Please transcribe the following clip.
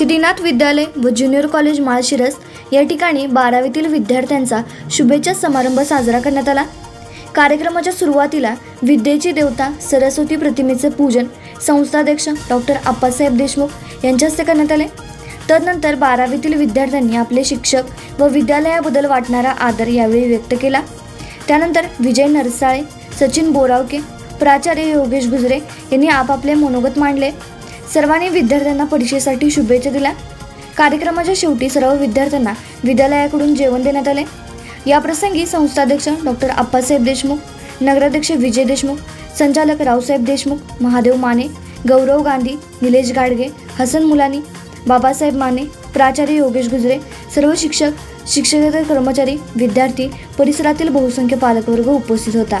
श्रीनाथ विद्यालय व junior college Malshiras या ठिकाणी बारावीतील विद्यार्थ्यांचा शुभेच्छा समारंभ साजरा करण्यात आला. कार्यक्रमाच्या सुरुवातीला विद्येची देवता सरस्वती प्रतिमेचे पूजन संस्थाध्यक्ष डॉक्टर आप्पासाहेब देशमुख यांच्या हस्ते करण्यात आले. तदनंतर बारावीतील विद्यार्थ्यांनी आपले शिक्षक व विद्यालयाबद्दल वाटणारा आदर यावेळी व्यक्त केला. त्यानंतर विजय नरसाळे सचिन बोरावके प्राचार्य योगेश गुजरे यांनी आपापले मनोगत मांडले. सर्वांनी विद्यार्थ्यांना परीक्षेसाठी शुभेच्छा दिल्या. कार्यक्रमाच्या शेवटी सर्व विद्यार्थ्यांना विद्यालयाकडून जेवण देण्यात आले. याप्रसंगी संस्थाध्यक्ष डॉक्टर आप्पासाहेब देशमुख नगराध्यक्ष विजय देशमुख संचालक रावसाहेब देशमुख महादेव माने गौरव गांधी निलेश गाडगे हसन मुलानी बाबासाहेब माने प्राचार्य योगेश गुजरे सर्व शिक्षक शिक्षकेतर कर्मचारी विद्यार्थी परिसरातील बहुसंख्य पालकवर्ग उपस्थित होता.